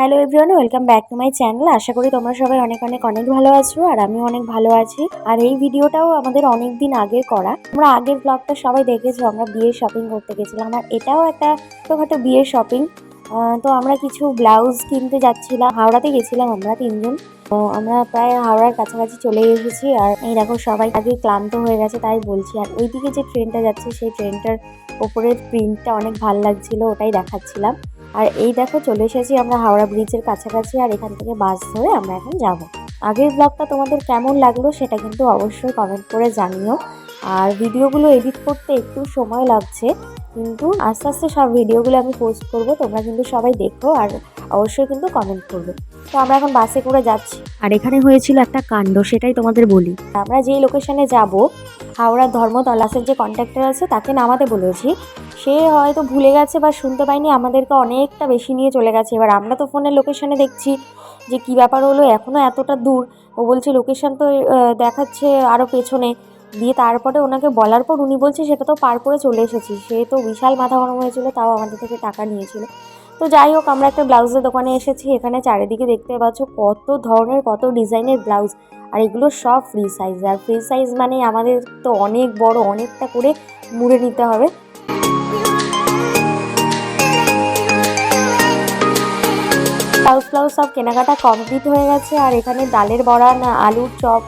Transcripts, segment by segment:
Hello everyone welcome back to my channel আশা করি তোমরা সবাই অনেক অনেক অনেক ভালো আছো আর আমি অনেক ভালো আছি। আর এই ভিডিওটাও আমাদের অনেক দিন আগের করা। আমরা আগের ব্লগটা সবাই দেখেছ, আমরা বিয়ের শপিং করতে গেছিলাম। আর এটাও একটা ছোটোখাটো বিয়ের শপিং তো আমরা কিছু ব্লাউজ কিনতে যাচ্ছিলাম। হাওড়াতে গেছিলাম আমরা তিনজন। তো আমরা প্রায় হাওড়ার কাছাকাছি চলে এসেছি। আর এই দেখো, সবাই আগে ক্লান্ত হয়ে গেছে তাই বলছি। আর ওইদিকে যে ট্রেনটা যাচ্ছে, সেই ট্রেনটার ওপরের প্রিন্টটা অনেক ভালো লাগছিল, ওটাই দেখাচ্ছিলাম। আর এই দেখো চলে এসেছি আমরা হাওড়া ব্রিজের কাছাকাছি আর এখান থেকে বাস ধরে আমরা এখন যাব। আগের ব্লগটা তোমাদের কেমন লাগল সেটা কিন্তু অবশ্যই কমেন্ট করে জানিও। আর ভিডিওগুলো এডিট করতে একটু সময় লাগছে কিন্তু আস্তে আস্তে সব ভিডিওগুলো আমি পোস্ট করব তোমরা কিন্তু সবাই দেখো আর অবশ্যই কিন্তু কমেন্ট করবে। তো আমরা এখন বাসে করে যাচ্ছি। আর এখানে হয়েছিল একটা কাণ্ড সেটাই তোমাদের বলি। আমরা যেই লোকেশনে যাব হাওড়ার ধর্মতলাসের যে কন্ট্রাক্টর আছে, তাকে নামাতে বলেছি। সে হয়তো ভুলে গেছে বা শুনতে পায়নি, আমাদেরকে অনেকটা বেশি নিয়ে চলে গেছে। এবার আমরা তো ফোনের লোকেশনে দেখছি যে কি ব্যাপার হলো এখনও এতটা দূর। ও বলছে লোকেশন তো দেখাচ্ছে আরও পেছনে। দিয়ে তারপরে ওনাকে বলার পর উনি বলছে, সেটা তো পার করে চলে এসেছি। সে তো বিশাল মাথা গরম হয়েছিল, তাও আমাদের থেকে টাকা নিয়েছিল। তো যাই হোক, আমরা একটা ব্লাউজের দোকানে এসেছি। এখানে চারিদিকে দেখতে পাচ্ছ কত ধরনের, কত ডিজাইনের ব্লাউজ। আর এগুলো সব ফ্রি সাইজ আর ফ্রি সাইজ মানে আমাদের তো অনেক বড়, অনেকটা করে মুড়ে নিতে হবে। ব্লাউজ ফ্লাউজ সব কেনাকাটা কমপ্লিট হয়ে গেছে। আর এখানে ডালের বড়া না, আলুর চপ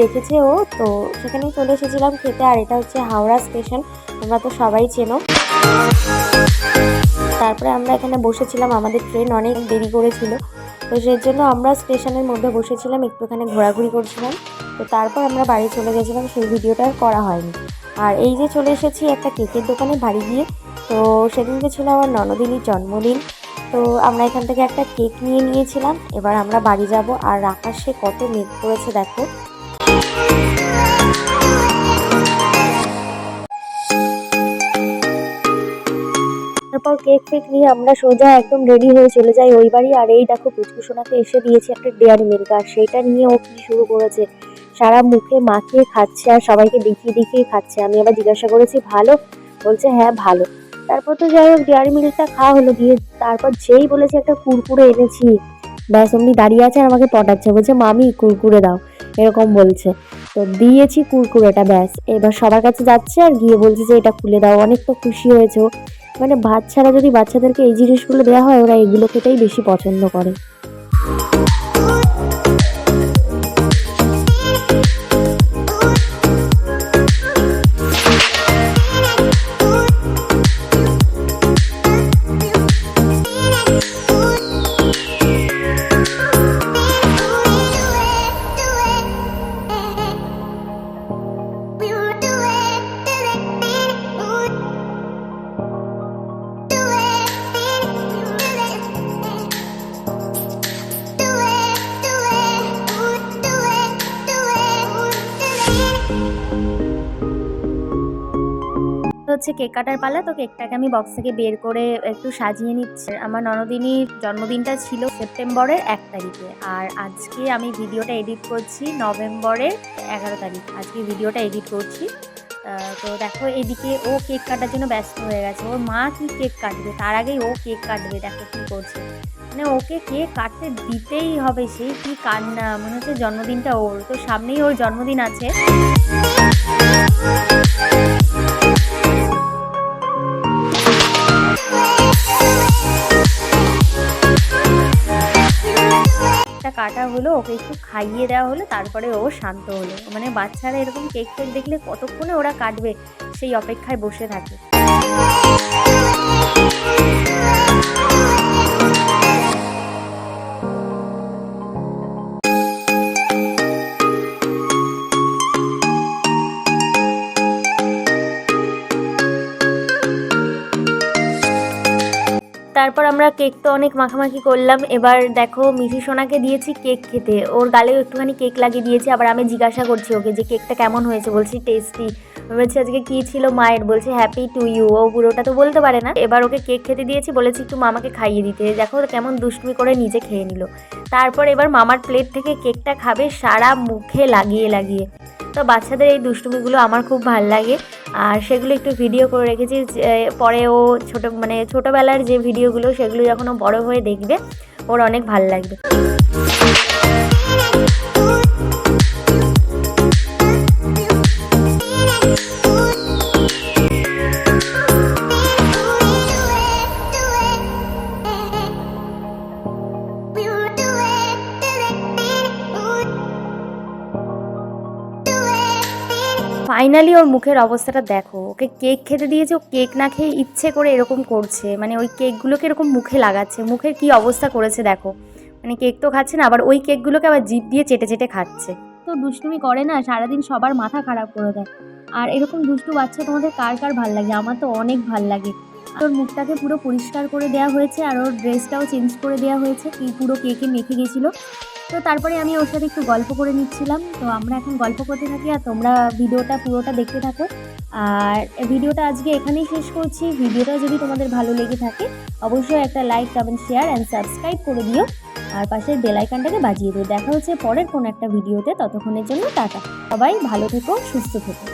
দেখেছে ও। তো সেখানেই চলে এসেছিলাম খেতে। আর এটা হচ্ছে হাওড়া স্টেশন তোমরা তো সবাই চেনো। তারপরে আমরা এখানে বসেছিলাম, আমাদের ট্রেন অনেক দেরি করেছিল। তো সেই জন্য আমরা স্টেশনের মধ্যে বসেছিলাম, একটুখানি ঘোরাঘুরি করছিলাম। তো তারপর আমরা বাড়ি চলে গেছিলাম, সেই ভিডিওটা আর করা হয়নি। আর এই যে চলে এসেছি একটা কেকের দোকানে বাড়ি গিয়ে, তো সেদিনকে ছিল আমার ননদিনীর জন্মদিন। তো আমরা এখান থেকে একটা কেক নিয়ে নিয়েছিলাম, এবার আমরা বাড়ি যাব। আর আকাশে কত মেঘ করেছে দেখো। তারপর কেক ফেক নিয়ে আমরা সোজা একদম রেডি হয়ে চলে যাই ওই বাড়ি। আর এই দেখো পুচকু সোনাকে এসে দিয়েছে একটা ডেয়ারি মিল্ক আর সেইটা নিয়ে ও কি শুরু করেছে? সারা মুখে মাখিয়ে খাচ্ছে আর সবাইকে দেখিয়ে দেখিয়ে খাচ্ছে। আমি আবার জিজ্ঞাসা করেছি, ভালো? বলছে হ্যাঁ ভালো। তারপর তো যাই হোক ডেয়ারি মিল্কটা খাওয়া হলো। দিয়ে তারপর যেই বলেছে একটা কুরকুরে এনেছি, ব্যাস, অমনি দাঁড়িয়ে আছে আর আমাকে পটাচ্ছে। বলছে, মামি, কুরকুরে দাও। এরকম বলছে। তো দিয়েছি কুরকুরেটা, ব্যাস। এবার সবার কাছে যাচ্ছে আর গিয়ে বলছে যে, এটা খুলে দাও। অনেক তো খুশি হয়েছে মানে বাচ্চারা যদি বাচ্চাদেরকে এই জিনিসগুলো দেওয়া হয় ওরা এগুলো খেতেই বেশি পছন্দ করে। হচ্ছে কেক কাটার পালা, তো কেকটাকে আমি বক্স থেকে বের করে একটু সাজিয়ে নিচ্ছি। আমার ননদিনীর জন্মদিনটা ছিল সেপ্টেম্বরের এক তারিখে, আর আজকে আমি ভিডিওটা এডিট করছি নভেম্বরের এগারো তারিখ। আজকে ভিডিওটা এডিট করছি। তো দেখো এদিকে ও কেক কাটার জন্য ব্যস্ত হয়ে গেছে। ওর মা কি কেক কাটবে? তার আগেই ও কেক কাটবে, দেখো কি করছে। মানে ওকে কেক কাটতে দিতেই হবে সেই কি কান্না? মনে হচ্ছে জন্মদিনটা ওর। তো সামনেই ওর জন্মদিন আছে। কাটা হলো, ওকে একটু খাইয়ে দেওয়া হলো, তারপরে ও শান্ত হলো। মানে বাচ্চারা এরকম কেক কেক দেখলে কতক্ষণে ওরা কাটবে সেই অপেক্ষায় বসে থাকে। তারপর আমরা কেক তো অনেক মাখামাখি করলাম। এবার দেখো মিঠি সোনাকে দিয়েছি কেক খেতে। ওর গালেও একটুখানি কেক লাগিয়ে দিয়েছি, আবার আমি জিজ্ঞাসা করছি ওকে যে কেকটা কেমন হয়েছে। বলছি টেস্টি বলছি আজকে কী ছিল মায়ের? বলছে হ্যাপি টু ইউ ও পুরোটা তো বলতে পারে না। এবার ওকে কেক খেতে দিয়েছি, বলেছি একটু মামাকে খাইয়ে দিতে। দেখো কেমন দুষ্টুমি করে নিজে খেয়ে নিল। তারপর এবার মামার প্লেট থেকে কেকটা খাবে সারা মুখে লাগিয়ে লাগিয়ে। তো বাচ্চাদের এই দুষ্টুমিগুলো আমার খুব ভালো লাগে। আর সেগুলো একটু ভিডিও করে রেখেছি পরে ও ছোটো মানে ছোটোবেলার যে ভিডিওগুলো সেগুলো যখন বড় বড়ো হয়ে দেখবে, ওর অনেক ভালো লাগবে। ফাইনালি ওর মুখের অবস্থাটা দেখো। ওকে কেক খেতে দিয়েছে, ও কেক না খেয়ে ইচ্ছে করে এরকম করছে। মানে ওই কেকগুলোকে এরকম মুখে লাগাচ্ছে, মুখের কি অবস্থা করেছে দেখো। মানে কেক তো খাচ্ছে না, আবার ওই কেকগুলোকে আবার জিভ দিয়ে চেটে চেটে খাচ্ছে। তো দুষ্টুমি করে না, সারাদিন সবার মাথা খারাপ করে দেয়। আর এরকম দুষ্টু বাচ্চা তোমাদের কার কার ভালো লাগে? আমার তো অনেক ভালো লাগে। ওর মুখটাকে পুরো পরিষ্কার করে দেওয়া হয়েছে, আর ওর ড্রেসটাও চেঞ্জ করে দেওয়া হয়েছে, কি পুরো কেকে মেখে গেছিল। তো তারপরে আমি ওর সাথে একটু গল্প করে নিচ্ছিলাম। তো আমরা এখন গল্প করতে থাকি আর তোমরা ভিডিওটা, পুরোটা দেখতে থাকো। আর ভিডিওটা আজকে এখানেই শেষ করছি। ভিডিওটা যদি তোমাদের ভালো লেগে থাকে, অবশ্যই একটা like comment share and subscribe করে দিও। আর পাশের বেলাইকানটাকে বাজিয়ে দিও। দেখা হচ্ছে পরের কোনো একটা ভিডিওতে। ততক্ষণের জন্য টাটা। সবাই ভালো থেকো, সুস্থ থেকো।